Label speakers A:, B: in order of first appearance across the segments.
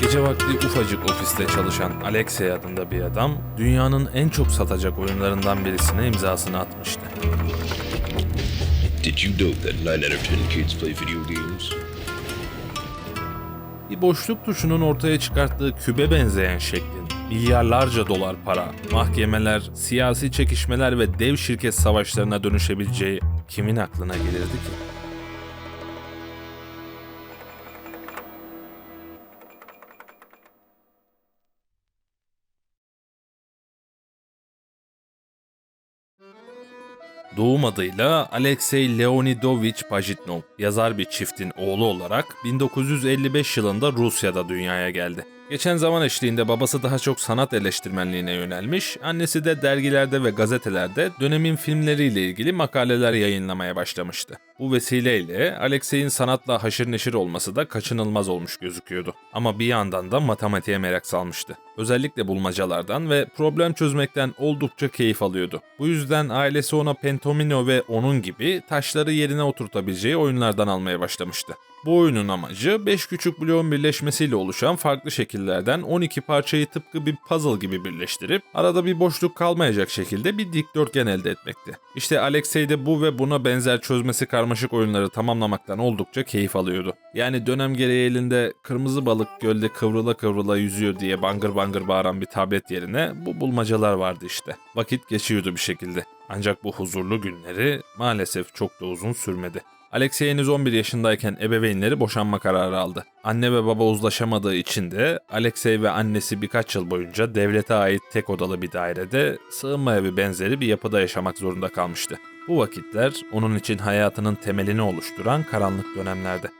A: Gece vakti ufacık ofiste çalışan Alexey adında bir adam, dünyanın en çok satacak oyunlarından birisine imzasını atmıştı.
B: Did you know that 9 out of 10 kids play video games?
A: Bir boşluk tuşunun ortaya çıkarttığı kübe benzeyen şeklin, milyarlarca dolar para, mahkemeler, siyasi çekişmeler ve dev şirket savaşlarına dönüşebileceği kimin aklına gelirdi ki? Doğum adıyla Alexey Leonidovich Pajitnov, yazar bir çiftin oğlu olarak 1955 yılında Rusya'da dünyaya geldi. Geçen zaman eşliğinde babası daha çok sanat eleştirmenliğine yönelmiş, annesi de dergilerde ve gazetelerde dönemin filmleriyle ilgili makaleler yayınlamaya başlamıştı. Bu vesileyle Alexey'in sanatla haşır neşir olması da kaçınılmaz olmuş gözüküyordu. Ama bir yandan da matematiğe merak salmıştı. Özellikle bulmacalardan ve problem çözmekten oldukça keyif alıyordu. Bu yüzden ailesi ona Pentomino ve onun gibi taşları yerine oturtabileceği oyunlardan almaya başlamıştı. Bu oyunun amacı 5 küçük bloğun birleşmesiyle oluşan farklı şekillerden 12 parçayı tıpkı bir puzzle gibi birleştirip arada bir boşluk kalmayacak şekilde bir dikdörtgen elde etmekti. İşte Alexey de bu ve buna benzer çözmesi karmaşık oyunları tamamlamaktan oldukça keyif alıyordu. Yani dönem gereği elinde kırmızı balık gölde kıvrıla kıvrıla yüzüyor diye bangır bangır bağıran bir tablet yerine bu bulmacalar vardı işte. Vakit geçiyordu bir şekilde. Ancak bu huzurlu günleri maalesef çok da uzun sürmedi. Alexey henüz 11 yaşındayken ebeveynleri boşanma kararı aldı. Anne ve baba uzlaşamadığı için de Alexey ve annesi birkaç yıl boyunca devlete ait tek odalı bir dairede sığınma evi benzeri bir yapıda yaşamak zorunda kalmıştı. Bu vakitler onun için hayatının temelini oluşturan karanlık dönemlerdi.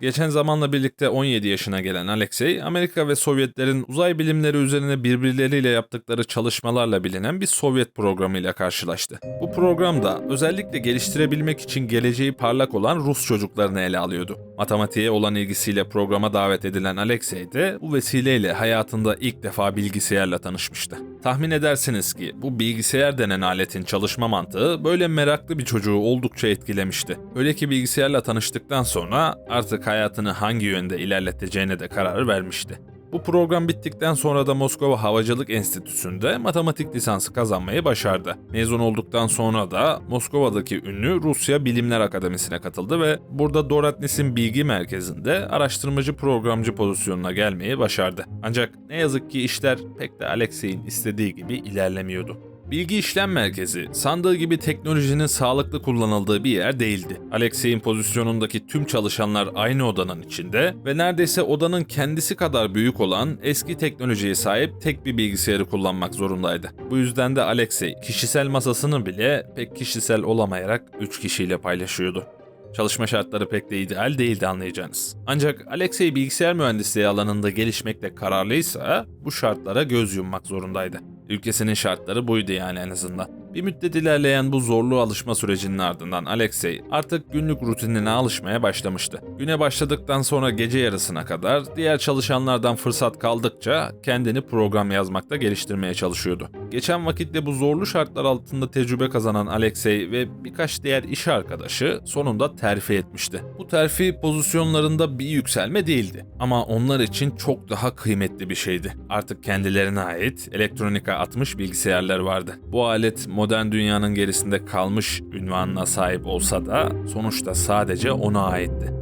A: Geçen zamanla birlikte 17 yaşına gelen Alexey, Amerika ve Sovyetlerin uzay bilimleri üzerine birbirleriyle yaptıkları çalışmalarla bilinen bir Sovyet programıyla karşılaştı. Bu programda özellikle geliştirebilmek için geleceği parlak olan Rus çocuklarını ele alıyordu. Matematiğe olan ilgisiyle programa davet edilen Alexey de bu vesileyle hayatında ilk defa bilgisayarla tanışmıştı. Tahmin edersiniz ki bu bilgisayar denen aletin çalışma mantığı böyle meraklı bir çocuğu oldukça etkilemişti. Öyle ki bilgisayarla tanıştıktan sonra artık hayatını hangi yönde ilerleteceğine de karar vermişti. Bu program bittikten sonra da Moskova Havacılık Enstitüsü'nde matematik lisansı kazanmayı başardı. Mezun olduktan sonra da Moskova'daki ünlü Rusya Bilimler Akademisi'ne katıldı ve burada Doratnes'in bilgi merkezinde araştırmacı programcı pozisyonuna gelmeyi başardı. Ancak ne yazık ki işler pek de Alexey'in istediği gibi ilerlemiyordu. Bilgi işlem merkezi, sandığı gibi teknolojinin sağlıklı kullanıldığı bir yer değildi. Alexey'in pozisyonundaki tüm çalışanlar aynı odanın içinde ve neredeyse odanın kendisi kadar büyük olan eski teknolojiye sahip tek bir bilgisayarı kullanmak zorundaydı. Bu yüzden de Alexey kişisel masasını bile pek kişisel olamayarak 3 kişiyle paylaşıyordu. Çalışma şartları pek de ideal değildi anlayacağınız. Ancak Alexey bilgisayar mühendisliği alanında gelişmekte kararlıysa bu şartlara göz yummak zorundaydı. Ülkesinin şartları buydu yani en azından. Bir müddet ilerleyen bu zorlu alışma sürecinin ardından Alexey artık günlük rutinine alışmaya başlamıştı. Güne başladıktan sonra gece yarısına kadar diğer çalışanlardan fırsat kaldıkça kendini program yazmakta geliştirmeye çalışıyordu. Geçen vakitte bu zorlu şartlar altında tecrübe kazanan Alexey ve birkaç diğer iş arkadaşı sonunda terfi etmişti. Bu terfi pozisyonlarında bir yükselme değildi ama onlar için çok daha kıymetli bir şeydi. Artık kendilerine ait elektronika 60 bilgisayarlar vardı. Bu alet modern dünyanın gerisinde kalmış ünvanına sahip olsa da sonuçta sadece ona aitti.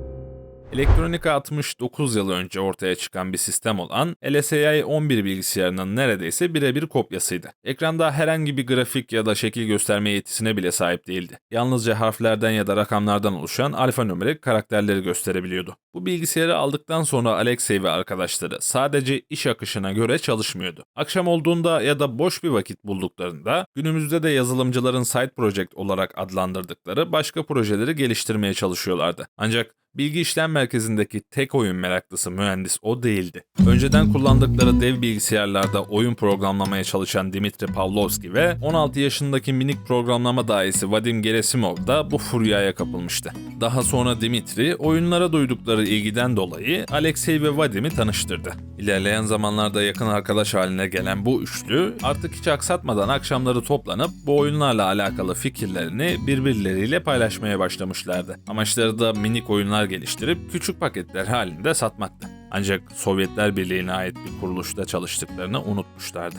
A: Elektronika 69 yıl önce ortaya çıkan bir sistem olan LSI 11 bilgisayarının neredeyse birebir kopyasıydı. Ekranda herhangi bir grafik ya da şekil gösterme yetisine bile sahip değildi. Yalnızca harflerden ya da rakamlardan oluşan alfanümerik karakterleri gösterebiliyordu. Bu bilgisayarı aldıktan sonra Alexey ve arkadaşları sadece iş akışına göre çalışmıyordu. Akşam olduğunda ya da boş bir vakit bulduklarında günümüzde de yazılımcıların side project olarak adlandırdıkları başka projeleri geliştirmeye çalışıyorlardı. Ancak Bilgi işlem merkezindeki tek oyun meraklısı mühendis o değildi. Önceden kullandıkları dev bilgisayarlarda oyun programlamaya çalışan Dimitri Pavlovski ve 16 yaşındaki minik programlama dahisi Vadim Gerasimov da bu furyaya kapılmıştı. Daha sonra Dimitri oyunlara duydukları ilgiden dolayı Alexey ve Vadim'i tanıştırdı. İlerleyen zamanlarda yakın arkadaş haline gelen bu üçlü artık hiç aksatmadan akşamları toplanıp bu oyunlarla alakalı fikirlerini birbirleriyle paylaşmaya başlamışlardı. Amaçları da minik oyunlar geliştirip küçük paketler halinde satmaktı. Ancak Sovyetler Birliği'ne ait bir kuruluşta çalıştıklarını unutmuşlardı.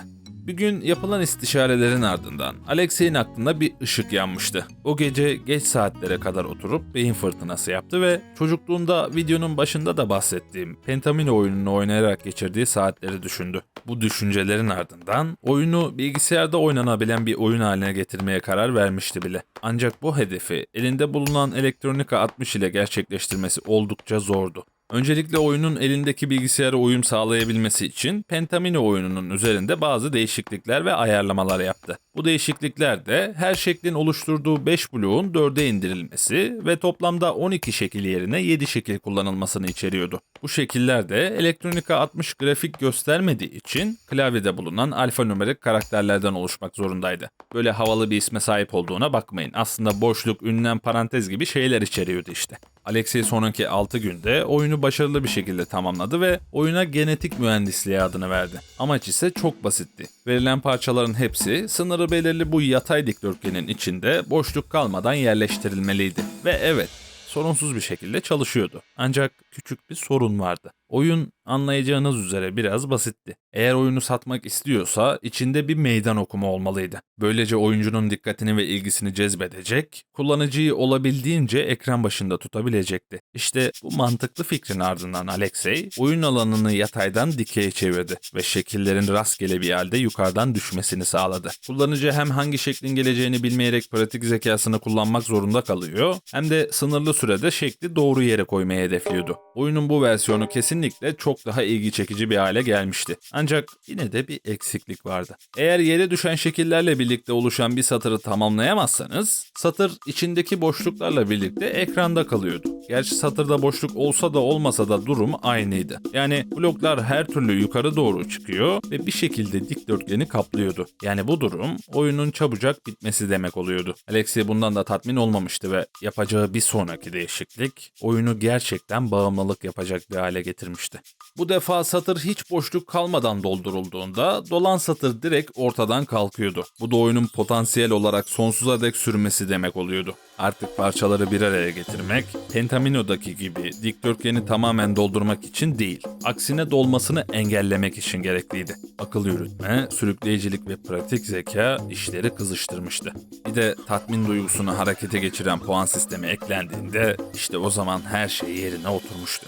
A: Bir gün yapılan istişarelerin ardından Alexey'in aklında bir ışık yanmıştı. O gece geç saatlere kadar oturup beyin fırtınası yaptı ve çocukluğunda videonun başında da bahsettiğim Pentamino oyununu oynayarak geçirdiği saatleri düşündü. Bu düşüncelerin ardından oyunu bilgisayarda oynanabilen bir oyun haline getirmeye karar vermişti bile. Ancak bu hedefi elinde bulunan Elektronika 60 ile gerçekleştirmesi oldukça zordu. Öncelikle oyunun elindeki bilgisayara uyum sağlayabilmesi için Pentamino oyununun üzerinde bazı değişiklikler ve ayarlamalar yaptı. Bu değişiklikler de her şeklin oluşturduğu 5 bloğun 4'e indirilmesi ve toplamda 12 şekil yerine 7 şekil kullanılmasını içeriyordu. Bu şekiller de Elektronika 60 grafik göstermediği için klavyede bulunan alfanümerik karakterlerden oluşmak zorundaydı. Böyle havalı bir isme sahip olduğuna bakmayın. Aslında boşluk, ünlem, parantez gibi şeyler içeriyordu işte. Alexey sonraki 6 günde oyunu başarılı bir şekilde tamamladı ve oyuna genetik mühendisliği adını verdi. Amaç ise çok basitti. Verilen parçaların hepsi sınırı belirli bu yatay dikdörtgenin içinde boşluk kalmadan yerleştirilmeliydi. Ve evet, sorunsuz bir şekilde çalışıyordu. Ancak küçük bir sorun vardı. Oyun anlayacağınız üzere biraz basitti. Eğer oyunu satmak istiyorsa içinde bir meydan okuma olmalıydı. Böylece oyuncunun dikkatini ve ilgisini cezbedecek, kullanıcıyı olabildiğince ekran başında tutabilecekti. İşte bu mantıklı fikrin ardından Alexey oyun alanını yataydan dikeye çevirdi ve şekillerin rastgele bir halde yukarıdan düşmesini sağladı. Kullanıcı hem hangi şeklin geleceğini bilmeyerek pratik zekasını kullanmak zorunda kalıyor hem de sınırlı sürede şekli doğru yere koymayı hedefliyordu. Oyunun bu versiyonu kesinlikle çok daha ilgi çekici bir hale gelmişti. Ancak yine de bir eksiklik vardı. Eğer yere düşen şekillerle birlikte oluşan bir satırı tamamlayamazsanız, satır içindeki boşluklarla birlikte ekranda kalıyordu. Gerçi satırda boşluk olsa da olmasa da durum aynıydı. Yani bloklar her türlü yukarı doğru çıkıyor ve bir şekilde dikdörtgeni kaplıyordu. Yani bu durum oyunun çabucak bitmesi demek oluyordu. Alexey bundan da tatmin olmamıştı ve yapacağı bir sonraki değişiklik oyunu gerçekten bağımlılık yapacak bir hale getirmişti. Bu defa satır hiç boşluk kalmadan doldurulduğunda dolan satır direkt ortadan kalkıyordu. Bu da oyunun potansiyel olarak sonsuza dek sürmesi demek oluyordu. Artık parçaları bir araya getirmek, Pentamino'daki gibi dikdörtgeni tamamen doldurmak için değil, aksine dolmasını engellemek için gerekliydi. Akıl yürütme, sürükleyicilik ve pratik zeka işleri kızıştırmıştı. Bir de tatmin duygusunu harekete geçiren puan sistemi eklendiğinde işte o zaman her şey yerine oturmuştu.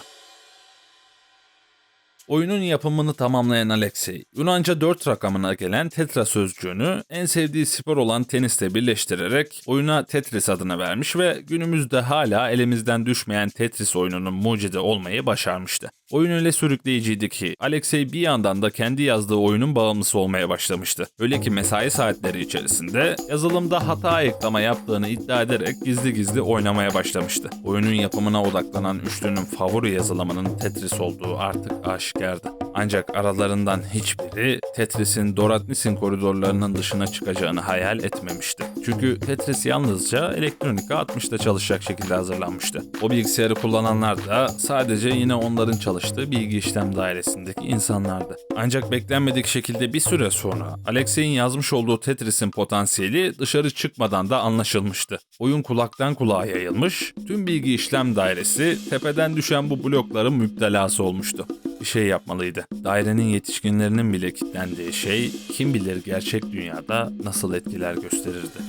A: Oyunun yapımını tamamlayan Alexey, Yunanca 4 rakamına gelen tetra sözcüğünü en sevdiği spor olan tenisle birleştirerek oyuna Tetris adını vermiş ve günümüzde hala elimizden düşmeyen Tetris oyununun mucidi olmayı başarmıştı. Oyun öyle sürükleyiciydi ki Alexey bir yandan da kendi yazdığı oyunun bağımlısı olmaya başlamıştı. Öyle ki mesai saatleri içerisinde yazılımda hata ayıklama yaptığını iddia ederek gizli gizli oynamaya başlamıştı. Oyunun yapımına odaklanan üçlünün favori yazılımının Tetris olduğu artık aşikardı. Ancak aralarından hiçbiri Tetris'in Doratnis'in koridorlarının dışına çıkacağını hayal etmemişti. Çünkü Tetris yalnızca elektronika 60'da çalışacak şekilde hazırlanmıştı. O bilgisayarı kullananlar da sadece yine onların çalıştığı bilgi işlem dairesindeki insanlardı. Ancak beklenmedik şekilde bir süre sonra Alexey'in yazmış olduğu Tetris'in potansiyeli dışarı çıkmadan da anlaşılmıştı. Oyun kulaktan kulağa yayılmış, tüm bilgi işlem dairesi tepeden düşen bu blokların müptelası olmuştu. Bir şey yapmalıydı. Dairenin yetişkinlerinin bile kitlendiği şey kim bilir gerçek dünyada nasıl etkiler gösterirdi.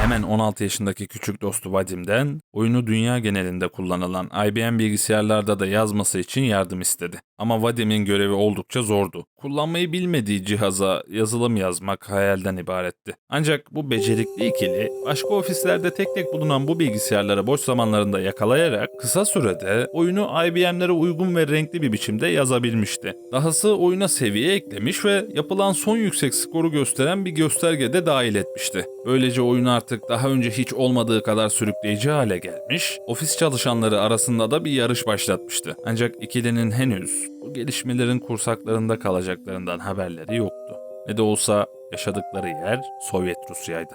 A: Hemen 16 yaşındaki küçük dostu Vadim'den oyunu dünya genelinde kullanılan IBM bilgisayarlarda da yazması için yardım istedi. Ama Vadim'in görevi oldukça zordu. Kullanmayı bilmediği cihaza yazılım yazmak hayalden ibaretti. Ancak bu becerikli ikili başka ofislerde tek tek bulunan bu bilgisayarları boş zamanlarında yakalayarak kısa sürede oyunu IBM'lere uygun ve renkli bir biçimde yazabilmişti. Dahası oyuna seviye eklemiş ve yapılan son yüksek skoru gösteren bir gösterge de dahil etmişti. Böylece oyun artık daha önce hiç olmadığı kadar sürükleyici hale gelmiş, ofis çalışanları arasında da bir yarış başlatmıştı. Ancak ikilinin henüz bu gelişmelerin kursaklarında kalacaklarından haberleri yoktu. Ne de olsa yaşadıkları yer Sovyet Rusya'ydı.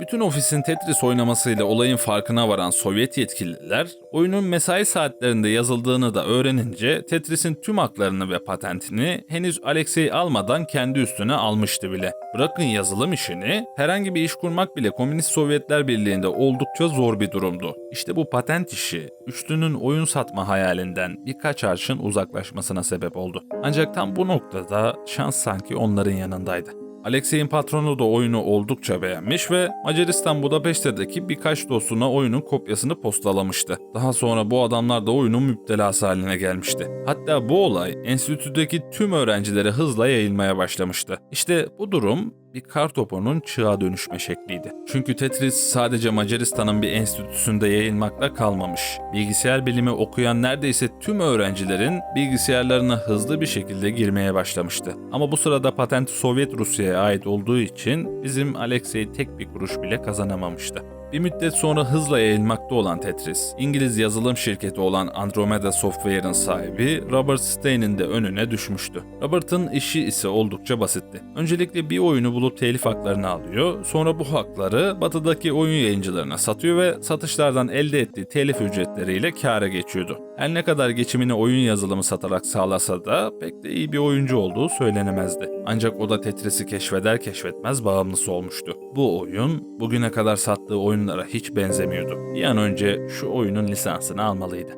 A: Bütün ofisin Tetris oynamasıyla olayın farkına varan Sovyet yetkililer, oyunun mesai saatlerinde yazıldığını da öğrenince Tetris'in tüm haklarını ve patentini henüz Alexey almadan kendi üstüne almıştı bile. Bırakın yazılım işini, herhangi bir iş kurmak bile Komünist Sovyetler Birliği'nde oldukça zor bir durumdu. İşte bu patent işi, üçlünün oyun satma hayalinden birkaç arşın uzaklaşmasına sebep oldu. Ancak tam bu noktada şans sanki onların yanındaydı. Alexey'in patronu da oyunu oldukça beğenmiş ve Macaristan Budapeşte'deki birkaç dostuna oyunun kopyasını postalamıştı. Daha sonra bu adamlar da oyunun müptelası haline gelmişti. Hatta bu olay enstitüdeki tüm öğrencilere hızla yayılmaya başlamıştı. İşte bu durum bir kar topunun çığa dönüşme şekliydi. Çünkü Tetris sadece Macaristan'ın bir enstitüsünde yayılmakla kalmamış. Bilgisayar bilimi okuyan neredeyse tüm öğrencilerin bilgisayarlarına hızlı bir şekilde girmeye başlamıştı. Ama bu sırada patent Sovyet Rusya'ya ait olduğu için bizim Alexey tek bir kuruş bile kazanamamıştı. Bir müddet sonra hızla yayılmakta olan Tetris, İngiliz yazılım şirketi olan Andromeda Software'ın sahibi Robert Stein'in de önüne düşmüştü. Robert'ın işi ise oldukça basitti. Öncelikle bir oyunu bulup telif haklarını alıyor, sonra bu hakları batıdaki oyun yayıncılarına satıyor ve satışlardan elde ettiği telif ücretleriyle kâra geçiyordu. Her ne kadar geçimini oyun yazılımı satarak sağlasa da pek de iyi bir oyuncu olduğu söylenemezdi. Ancak o da Tetris'i keşfeder keşfetmez bağımlısı olmuştu. Bu oyun bugüne kadar sattığı oyunlara hiç benzemiyordu. Bir an önce şu oyunun lisansını almalıydı.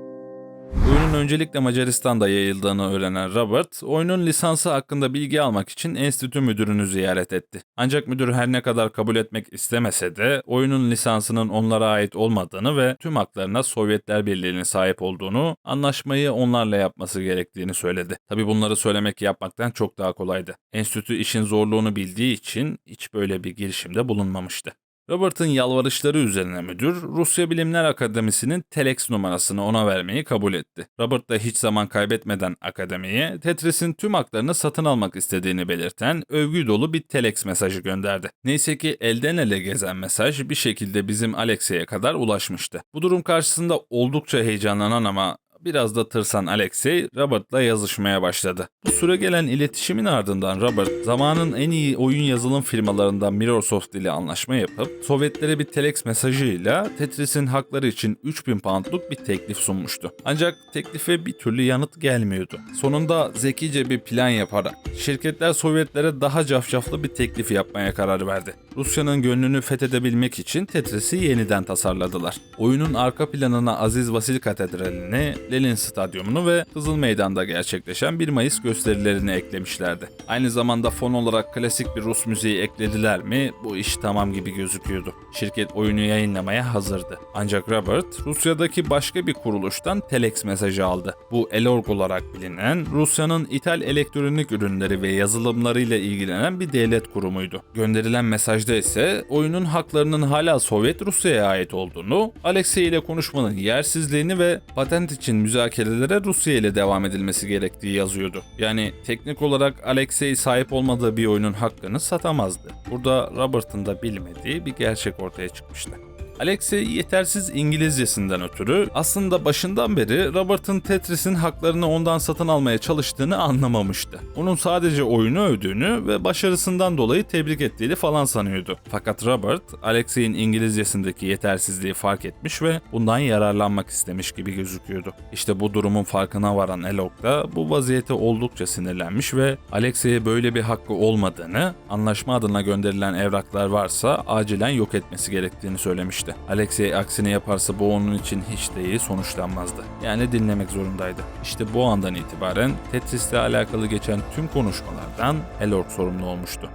A: Oyunun öncelikle Macaristan'da yayıldığını öğrenen Robert, oyunun lisansı hakkında bilgi almak için enstitü müdürünü ziyaret etti. Ancak müdür her ne kadar kabul etmek istemese de oyunun lisansının onlara ait olmadığını ve tüm haklarına Sovyetler Birliği'nin sahip olduğunu, anlaşmayı onlarla yapması gerektiğini söyledi. Tabi bunları söylemek yapmaktan çok daha kolaydı. Enstitü işin zorluğunu bildiği için hiç böyle bir girişimde bulunmamıştı. Robert'ın yalvarışları üzerine müdür, Rusya Bilimler Akademisi'nin Telex numarasını ona vermeyi kabul etti. Robert da hiç zaman kaybetmeden akademiye Tetris'in tüm haklarını satın almak istediğini belirten övgü dolu bir Telex mesajı gönderdi. Neyse ki elden ele gezen mesaj bir şekilde bizim Alexey'e kadar ulaşmıştı. Bu durum karşısında oldukça heyecanlanan ama biraz da tırsan Alexey Robert'la yazışmaya başladı. Bu süre gelen iletişimin ardından Robert zamanın en iyi oyun yazılım firmalarından Mirrorsoft ile anlaşma yapıp Sovyetlere bir telex mesajıyla Tetris'in hakları için 3000 poundluk bir teklif sunmuştu. Ancak teklife bir türlü yanıt gelmiyordu. Sonunda zekice bir plan yaparak şirketler Sovyetlere daha cafcaflı bir teklif yapmaya karar verdi. Rusya'nın gönlünü fethedebilmek için Tetris'i yeniden tasarladılar. Oyunun arka planına Aziz Vasil Katedrali'ni, Lenin Stadyumunu ve Kızıl Meydan'da gerçekleşen 1 Mayıs gösterilerini eklemişlerdi. Aynı zamanda fon olarak klasik bir Rus müziği eklediler mi bu iş tamam gibi gözüküyordu. Şirket oyunu yayınlamaya hazırdı. Ancak Robert Rusya'daki başka bir kuruluştan telex mesajı aldı. Bu Elorg olarak bilinen Rusya'nın ithal elektronik ürünleri ve yazılımlarıyla ilgilenen bir devlet kurumuydu. Gönderilen mesajda ise oyunun haklarının hala Sovyet Rusya'ya ait olduğunu, Alexey ile konuşmanın yersizliğini ve patent için müzakerelere Rusya ile devam edilmesi gerektiği yazıyordu. Yani teknik olarak Alexey sahip olmadığı bir oyunun hakkını satamazdı. Burada Robert'ın da bilmediği bir gerçek ortaya çıkmıştı. Alexey yetersiz İngilizcesinden ötürü aslında başından beri Robert'ın Tetris'in haklarını ondan satın almaya çalıştığını anlamamıştı. Onun sadece oyunu övdüğünü ve başarısından dolayı tebrik ettiğini falan sanıyordu. Fakat Robert, Alexey'in İngilizcesindeki yetersizliği fark etmiş ve bundan yararlanmak istemiş gibi gözüküyordu. İşte bu durumun farkına varan Elok da bu vaziyete oldukça sinirlenmiş ve Alexey'e böyle bir hakkı olmadığını, anlaşma adına gönderilen evraklar varsa acilen yok etmesi gerektiğini söylemişti. Alexey aksini yaparsa bu onun için hiç de iyi sonuçlanmazdı. Yani dinlemek zorundaydı. İşte bu andan itibaren Tetris'le alakalı geçen tüm konuşmalardan Elorg sorumlu olmuştu.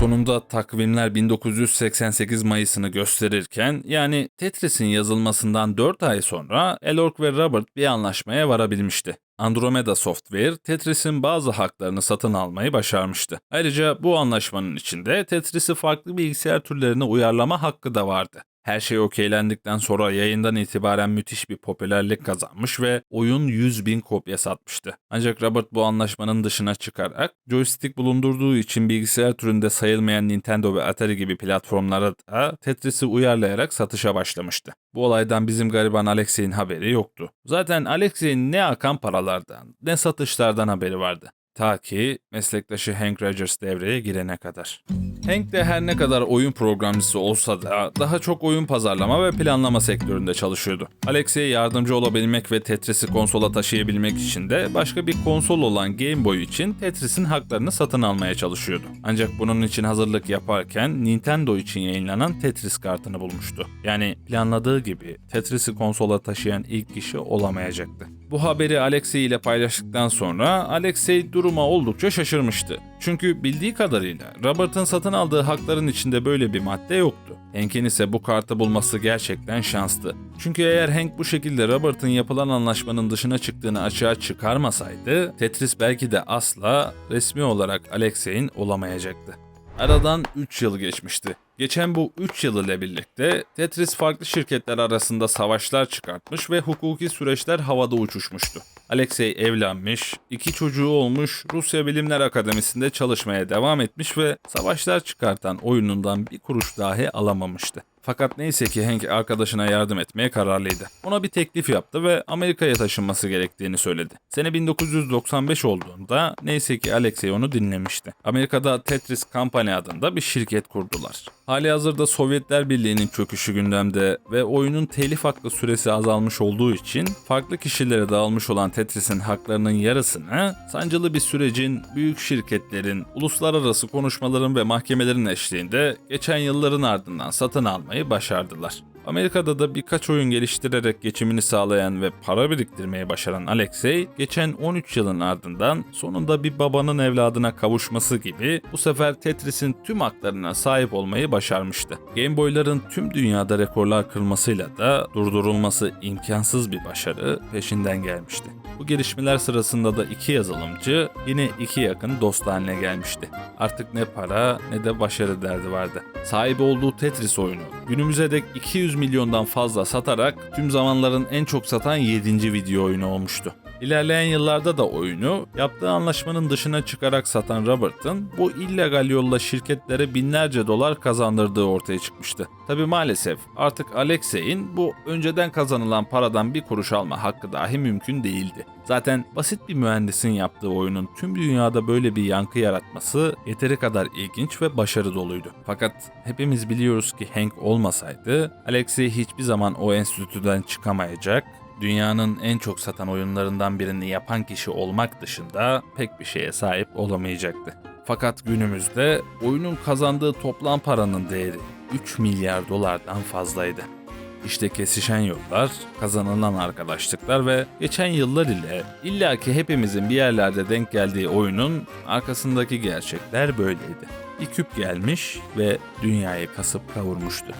A: Sonunda takvimler 1988 Mayıs'ını gösterirken yani Tetris'in yazılmasından 4 ay sonra Elorg ve Robert bir anlaşmaya varabilmişti. Andromeda Software, Tetris'in bazı haklarını satın almayı başarmıştı. Ayrıca bu anlaşmanın içinde Tetris'i farklı bilgisayar türlerine uyarlama hakkı da vardı. Her şey okeylendikten sonra yayından itibaren müthiş bir popülerlik kazanmış ve oyun 100 bin kopya satmıştı. Ancak Robert bu anlaşmanın dışına çıkarak joystick bulundurduğu için bilgisayar türünde sayılmayan Nintendo ve Atari gibi platformlara da Tetris'i uyarlayarak satışa başlamıştı. Bu olaydan bizim gariban Alexey'in haberi yoktu. Zaten Alexey'in ne akan paralardan ne satışlardan haberi vardı. Ta ki meslektaşı Hank Rogers devreye girene kadar. Hank de her ne kadar oyun programcısı olsa da daha çok oyun pazarlama ve planlama sektöründe çalışıyordu. Alexey'e yardımcı olabilmek ve Tetris'i konsola taşıyabilmek için de başka bir konsol olan Game Boy için Tetris'in haklarını satın almaya çalışıyordu. Ancak bunun için hazırlık yaparken Nintendo için yayınlanan Tetris kartını bulmuştu. Yani planladığı gibi Tetris'i konsola taşıyan ilk kişi olamayacaktı. Bu haberi Alexey ile paylaştıktan sonra Alexey duruma oldukça şaşırmıştı. Çünkü bildiği kadarıyla Robert'ın satın aldığı hakların içinde böyle bir madde yoktu. Hank'in ise bu kartı bulması gerçekten şanslı. Çünkü eğer Hank bu şekilde Robert'ın yapılan anlaşmanın dışına çıktığını açığa çıkarmasaydı, Tetris belki de asla resmi olarak Alexey'in olamayacaktı. Aradan 3 yıl geçmişti. Geçen bu 3 yıl ile birlikte Tetris farklı şirketler arasında savaşlar çıkartmış ve hukuki süreçler havada uçuşmuştu. Alexey evlenmiş, iki çocuğu olmuş, Rusya Bilimler Akademisi'nde çalışmaya devam etmiş ve savaşlar çıkartan oyunundan bir kuruş dahi alamamıştı. Fakat neyse ki Hank arkadaşına yardım etmeye kararlıydı. Ona bir teklif yaptı ve Amerika'ya taşınması gerektiğini söyledi. Sene 1995 olduğunda neyse ki Alexey onu dinlemişti. Amerika'da Tetris Company adında bir şirket kurdular. Hali hazırda Sovyetler Birliği'nin çöküşü gündemde ve oyunun telif hakkı süresi azalmış olduğu için farklı kişilere dağılmış olan Tetris'in haklarının yarısını sancılı bir sürecin, büyük şirketlerin, uluslararası konuşmaların ve mahkemelerin eşliğinde geçen yılların ardından satın almayı başardılar. Amerika'da da birkaç oyun geliştirerek geçimini sağlayan ve para biriktirmeyi başaran Alexey, geçen 13 yılın ardından sonunda bir babanın evladına kavuşması gibi bu sefer Tetris'in tüm haklarına sahip olmayı başarmıştı. Game Boy'ların tüm dünyada rekorlar kırmasıyla da durdurulması imkansız bir başarı peşinden gelmişti. Bu gelişmeler sırasında da iki yazılımcı yine iki yakın dost haline gelmişti. Artık ne para ne de başarı derdi vardı. Sahibi olduğu Tetris oyunu günümüze dek 200 milyondan fazla satarak tüm zamanların en çok satan 7. video oyunu olmuştu. İlerleyen yıllarda da oyunu yaptığı anlaşmanın dışına çıkarak satan Robert'ın bu illegal yolla şirketlere binlerce dolar kazandırdığı ortaya çıkmıştı. Tabi maalesef artık Alexey'in bu önceden kazanılan paradan bir kuruş alma hakkı dahi mümkün değildi. Zaten basit bir mühendisin yaptığı oyunun tüm dünyada böyle bir yankı yaratması yeteri kadar ilginç ve başarı doluydu. Fakat hepimiz biliyoruz ki Hank olmasaydı Alexey hiçbir zaman o enstitüden çıkamayacak dünyanın en çok satan oyunlarından birini yapan kişi olmak dışında pek bir şeye sahip olamayacaktı. Fakat günümüzde oyunun kazandığı toplam paranın değeri 3 milyar dolardan fazlaydı. İşte kesişen yollar, kazanılan arkadaşlıklar ve geçen yıllar ile illaki hepimizin bir yerlerde denk geldiği oyunun arkasındaki gerçekler böyleydi. Bir küp gelmiş ve dünyayı kasıp kavurmuştu.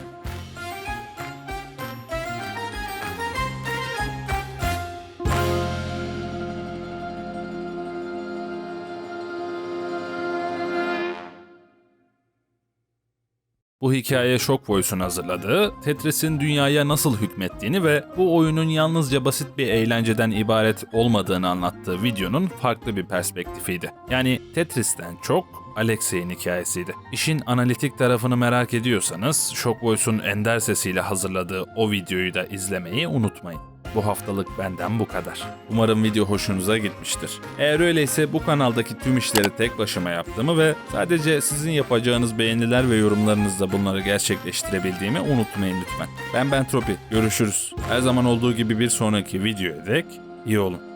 A: Bu hikaye Shock Voice'un hazırladığı, Tetris'in dünyaya nasıl hükmettiğini ve bu oyunun yalnızca basit bir eğlenceden ibaret olmadığını anlattığı videonun farklı bir perspektifiydi. Yani Tetris'ten çok Alexey'in hikayesiydi. İşin analitik tarafını merak ediyorsanız Shock Voice'un ender sesiyle hazırladığı o videoyu da izlemeyi unutmayın. Bu haftalık benden bu kadar. Umarım video hoşunuza gitmiştir. Eğer öyleyse bu kanaldaki tüm işleri tek başıma yaptığımı ve sadece sizin yapacağınız beğeniler ve yorumlarınızla bunları gerçekleştirebildiğimi unutmayın lütfen. Ben Bentropi. Görüşürüz. Her zaman olduğu gibi bir sonraki videoya dek iyi olun.